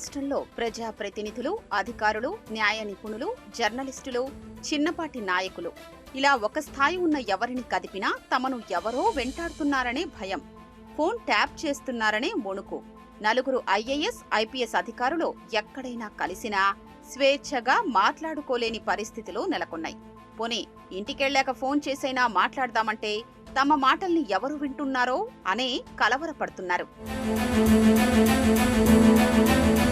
రాష్ట్రంలో ప్రజా ప్రతినిధులు అధికారులు న్యాయ నిపుణులు జర్నలిస్టులు చిన్నపాటి నాయకులు. ఇలా ఒక స్థాయి ఉన్న ఎవరిని కదిపినా తమను ఎవరో వెంటాడుతున్నారనే భయం. ఫోన్ ట్యాప్ చేస్తున్నారనే వణుకు. నలుగురు ఐఏఎస్ ఐపీఎస్ అధికారులు ఎక్కడైనా కలిసినా స్వేచ్ఛగా మాట్లాడుకోలేని పరిస్థితులు నెలకొన్నాయి. పోనీ ఇంటికెళ్ళాక ఫోన్ చేసైనా మాట్లాడదామంటే తమ మాటల్ని ఎవరు వింటున్నారో అనే కలవరపడుతున్నారు.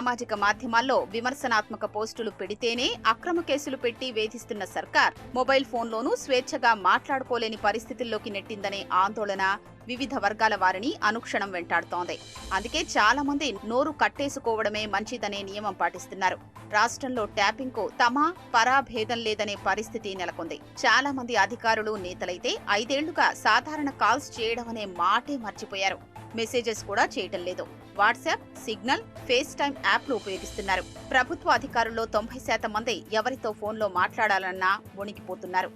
సామాజిక మాధ్యమాల్లో విమర్శనాత్మక పోస్టులు పెడితేనే అక్రమ కేసులు పెట్టి వేధిస్తున్న సర్కార్ మొబైల్ ఫోన్లోనూ స్వేచ్ఛగా మాట్లాడుకోలేని పరిస్థితుల్లోకి నెట్టిందనే ఆందోళన వివిధ వర్గాల వారిని అనుక్షణం వెంటాడుతోంది. అందుకే చాలా మంది నోరు కట్టేసుకోవడమే మంచిదనే నియమం పాటిస్తున్నారు. రాష్ట్రంలో ట్యాపింగ్కు తమ పరా భేదం లేదనే పరిస్థితి నెలకొంది. చాలా మంది అధికారులు నేతలైతే ఐదేళ్ళుగా సాధారణ కాల్స్ చేయడం అనే మాటే మర్చిపోయారు. మెసేజెస్ కూడా చేయటం లేదు. వాట్సాప్ సిగ్నల్ ఫేస్ టైం యాప్లు ఉపయోగిస్తున్నారు. ప్రభుత్వ అధికారుల్లో తొంభై శాతం మంది ఎవరితో ఫోన్లో మాట్లాడాలన్నా వణికిపోతున్నారు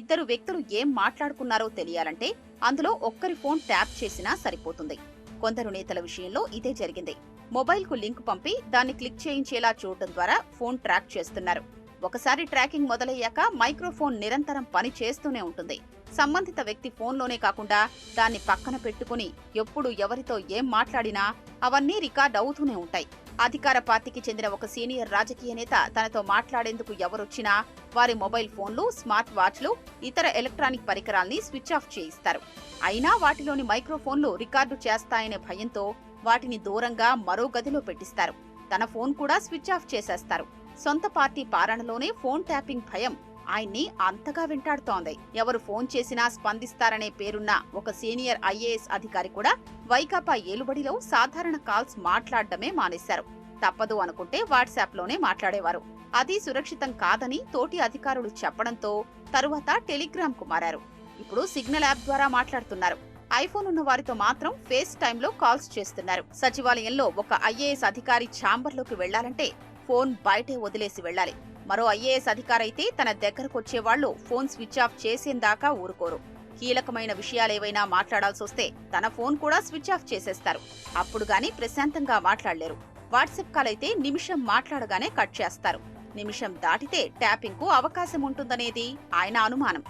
ఇద్దరు వ్యక్తులు ఏం మాట్లాడుకున్నారో తెలియాలంటే అందులో ఒక్కరి ఫోన్ ట్యాప్ చేసినా సరిపోతుంది. కొందరు నేతల విషయంలో ఇదే జరిగింది. మొబైల్కు లింక్ పంపి దాన్ని క్లిక్ చేయించేలా చూడటం ద్వారా ఫోన్ ట్రాక్ చేస్తున్నారు. ఒకసారి ట్రాకింగ్ మొదలయ్యాక మైక్రోఫోన్ నిరంతరం పని చేస్తూనే ఉంటుంది. సంబంధిత వ్యక్తి ఫోన్లోనే కాకుండా దాన్ని పక్కన పెట్టుకుని ఎప్పుడు ఎవరితో ఏం మాట్లాడినా అవన్నీ రికార్డ్ అవుతూనే ఉంటాయి. అధికార పార్టీకి చెందిన ఒక సీనియర్ రాజకీయ నేత తనతో మాట్లాడేందుకు ఎవరొచ్చినా వారి మొబైల్ ఫోన్లు స్మార్ట్ వాచ్లు ఇతర ఎలక్ట్రానిక్ పరికరాల్ని స్విచ్ ఆఫ్ చేయిస్తారు. అయినా వాటిలోని మైక్రోఫోన్లు రికార్డు చేస్తాయనే భయంతో వాటిని దూరంగా మరో గదిలో పెట్టిస్తారు. తన ఫోన్ కూడా స్విచ్ ఆఫ్ చేసేస్తారు. సొంత పార్టీ పాలనలోనే ఫోన్ ట్యాపింగ్ భయం ఆయన్ని అంతగా వెంటాడుతోంది. ఎవరు ఫోన్ చేసినా స్పందిస్తారనే పేరున్న ఒక సీనియర్ ఐఏఎస్ అధికారి కూడా వైకాపా ఏలుబడిలో సాధారణ కాల్స్ మాట్లాడడమే మానేశారు. తప్పదు అనుకుంటే వాట్సాప్లోనే మాట్లాడేవారు. అది సురక్షితం కాదని తోటి అధికారులు చెప్పడంతో తరువాత టెలిగ్రామ్కు మారారు. ఇప్పుడు సిగ్నల్ యాప్ ద్వారా మాట్లాడుతున్నారు. ఐఫోన్ ఉన్న వారితో మాత్రం ఫేస్ టైంలో కాల్స్ చేస్తున్నారు. సచివాలయంలో ఒక ఐఏఎస్ అధికారి ఛాంబర్లోకి వెళ్ళాలంటే ఫోన్ బయటే వదిలేసి వెళ్ళాలి. మరో ఐఏఎస్ అధికారైతే తన దగ్గరకు వచ్చేవాళ్ళు ఫోన్ స్విచ్ ఆఫ్ చేసేందాకా ఊరుకోరు. కీలకమైన విషయాలేవైనా మాట్లాడాల్సొస్తే తన ఫోన్ కూడా స్విచ్ ఆఫ్ చేసేస్తారు. అప్పుడు గాని ప్రశాంతంగా మాట్లాడలేరు. వాట్సాప్ కాల్ అయితే నిమిషం మాట్లాడగానే కట్ చేస్తారు. నిమిషం దాటితే ట్యాపింగ్కు అవకాశం ఉంటుందనేది ఆయన అనుమానం.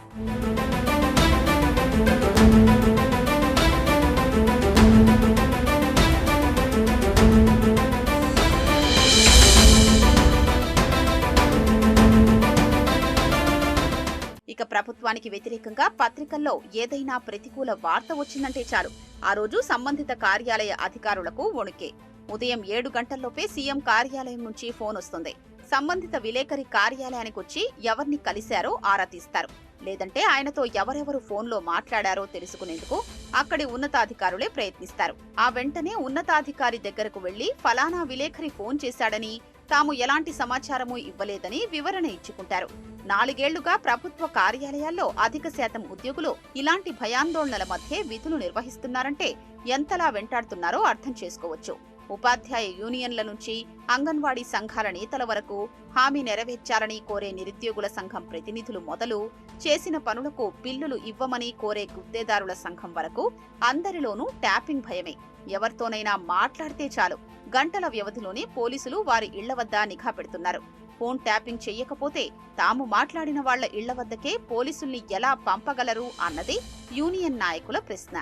ఇక ప్రభుత్వానికి వ్యతిరేకంగా పత్రికల్లో ఏదైనా ప్రతికూల వార్త వచ్చిందంటే చాలు. ఆ రోజు సంబంధిత కార్యాలయ అధికారులకు వణుకే ఉదయం ఏడు గంటల్లోపే సీఎం కార్యాలయం నుంచి ఫోన్ వస్తుంది. సంబంధిత విలేకరి కార్యాలయానికి వచ్చి ఎవరిని కలిశారో ఆరా తీస్తారు. లేదంటే ఆయనతో ఎవరెవరు ఫోన్లో మాట్లాడారో తెలుసుకునేందుకు అక్కడి ఉన్నతాధికారులే ప్రయత్నిస్తారు. ఆ వెంటనే ఉన్నతాధికారి దగ్గరకు వెళ్ళి ఫలానా విలేకరి ఫోన్ చేశాడని తాము ఎలాంటి సమాచారమూ ఇవ్వలేదని వివరణ ఇచ్చుకుంటారు. నాలుగేళ్ళుగా ప్రభుత్వ కార్యాలయాల్లో అధిక శాతం ఉద్యోగులు ఇలాంటి భయాందోళనల మధ్య విధులు నిర్వహిస్తున్నారంటే ఎంతలా వెంటాడుతున్నారో అర్థం చేసుకోవచ్చు. ఉపాధ్యాయ యూనియన్ల నుంచి అంగన్వాడీ సంఘాల నేతల వరకు హామీ నెరవేర్చాలని కోరే నిరుద్యోగుల సంఘం ప్రతినిధులు మొదలు చేసిన పనులకు బిల్లులు ఇవ్వమని కోరే గుత్తేదారుల సంఘం వరకు అందరిలోనూ ట్యాపింగ్ భయమే. ఎవరితోనైనా మాట్లాడితే చాలు. గంటల వ్యవధిలోనే పోలీసులు వారి ఇళ్ళ వద్ద నిఘా పెడుతున్నారు. ఫోన్ ట్యాపింగ్ చేయకపోతే తాము మాట్లాడిన వాళ్ళ ఇళ్ళ వద్దకే పోలీసుల్ని ఎలా పంపగలరు అన్నది యూనియన్ నాయకుల ప్రశ్న.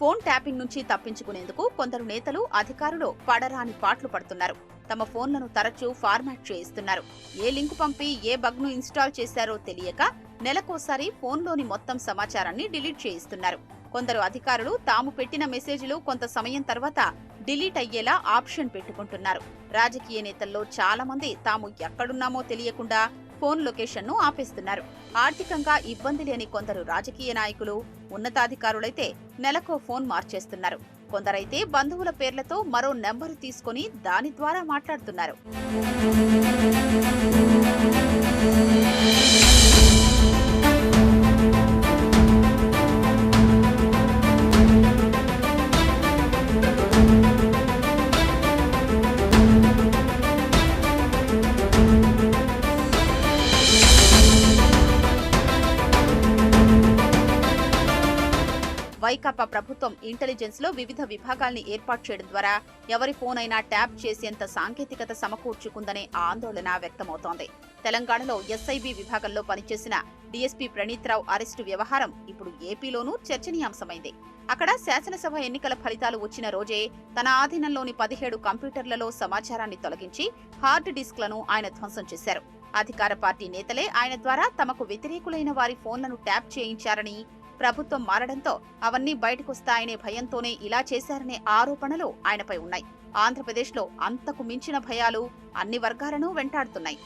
ఫోన్ ట్యాపింగ్ నుంచి తప్పించుకునేందుకు కొందరు నేతలు అధికారులు పడరాని పాట్లు పడుతున్నారు. తమ ఫోన్లను తరచూ ఫార్మాట్ చేయిస్తున్నారు. ఏ లింక్ పంపి ఏ బగ్ను ఇన్స్టాల్ చేశారో తెలియక నెలకోసారి ఫోన్లోని మొత్తం సమాచారాన్ని డిలీట్ చేయిస్తున్నారు. కొందరు అధికారులు తాము పెట్టిన మెసేజ్లు కొంత సమయం తర్వాత డిలీట్ అయ్యేలా ఆప్షన్ పెట్టుకుంటున్నారు. రాజకీయ నేతల్లో చాలా మంది తాము ఎక్కడున్నామో తెలియకుండా ఫోన్ లొకేషన్ను ఆపేస్తున్నారు. ఆర్థికంగా ఇబ్బంది లేని కొందరు రాజకీయ నాయకులు ఉన్నతాధికారులైతే నెలకో ఫోన్ మార్చేస్తున్నారు. కొందరైతే బంధువుల పేర్లతో మరో నెంబరు తీసుకొని దాని ద్వారా మాట్లాడుతున్నారు. వైకాపా ప్రభుత్వం ఇంటెలిజెన్స్లో వివిధ విభాగాల్ని ఏర్పాటు చేయడం ద్వారా ఎవరి ఫోన్ అయినా ట్యాప్ చేసేంత సాంకేతికత సమకూర్చుకుందనే ఆందోళన వ్యక్తమవుతోంది. తెలంగాణలో ఎస్ఐబి విభాగంలో పనిచేసిన డీఎస్పీ ప్రణీత్ రావు అరెస్టు వ్యవహారం ఇప్పుడు ఏపీలోనూ చర్చనీయాంశమైంది. అక్కడ శాసనసభ ఎన్నికల ఫలితాలు వచ్చిన రోజే తన ఆధీనంలోని పదిహేడు కంప్యూటర్లలో సమాచారాన్ని తొలగించి హార్డ్ డిస్క్లను ఆయన ధ్వంసం చేశారు. అధికార పార్టీ నేతలే ఆయన ద్వారా తమకు వ్యతిరేకులైన వారి ఫోన్లను ట్యాప్ చేయించారని ప్రభుత్వం మారడంతో అవన్నీ బయటకొస్తాయనే భయంతోనే ఇలా చేశారనే ఆరోపణలు ఆయనపై ఉన్నాయి. ఆంధ్రప్రదేశ్లో అంతకు మించిన భయాలు అన్ని వర్గాలను వెంటాడుతున్నాయి.